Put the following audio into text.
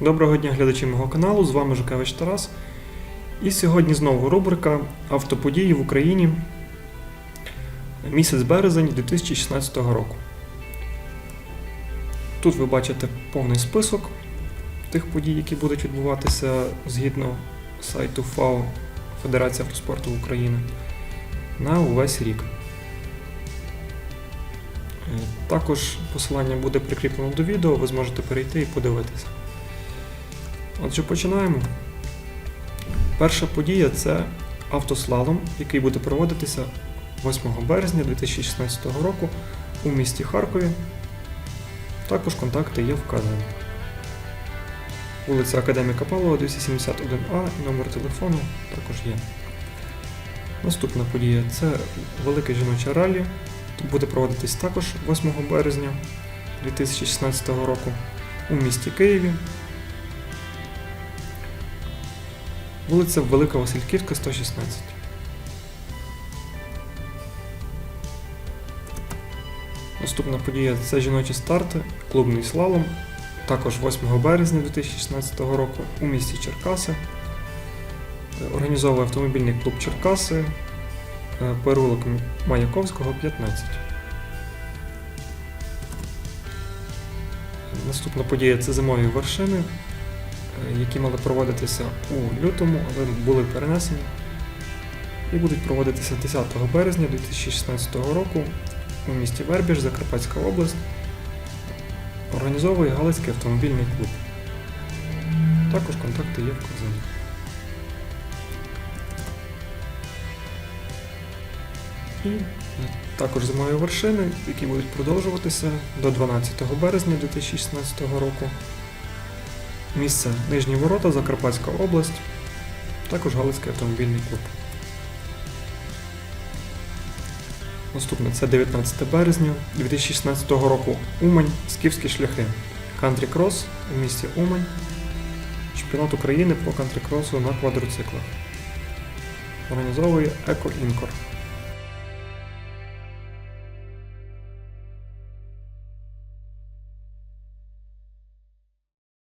Доброго дня глядачі мого каналу, з вами Жукевич Тарас. І сьогодні знову рубрика Автоподії в Україні місяць березень 2016 року. Тут ви бачите повний список тих подій, які будуть відбуватися згідно сайту ФАО Федерація автоспорту України на увесь рік. Також посилання буде прикріплено до відео, ви зможете перейти і подивитися. Отже, починаємо. Перша подія це автослалом, який буде проводитися 8 березня 2016 року у місті Харкові. Також контакти є вказані. Вулиця Академіка Павлова, 271А, і номер телефону також є. Наступна подія це велике жіноче ралі. Буде проводитись також 8 березня 2016 року у місті Києві. Вулиця Велика Васильківська, 116. Наступна подія це жіночі старти, клубний слалом. Також 8 березня 2016 року у місті Черкаси. Організовує автомобільний клуб Черкаси, е, переулок Маяковського, 15. Наступна подія це зимові вершини, які мали проводитися у лютому, але були перенесені. І будуть проводитися 10 березня 2016 року у місті Вербіж, Закарпатська область. Організовує Галицький автомобільний клуб. Також контакти є в вказані. І е, також зимові вершини, які будуть продовжуватися до 12 березня 2016 року. Місце Нижні Ворота, Закарпатська область, також Галицький автомобільний клуб. Наступне це 19 березня 2016 року. Умань, Скіфські шляхи. Кантрі-крос у місті Умань. Чемпіонат України по кантрі-кросу на квадроциклах. Організовує Еко Інкор.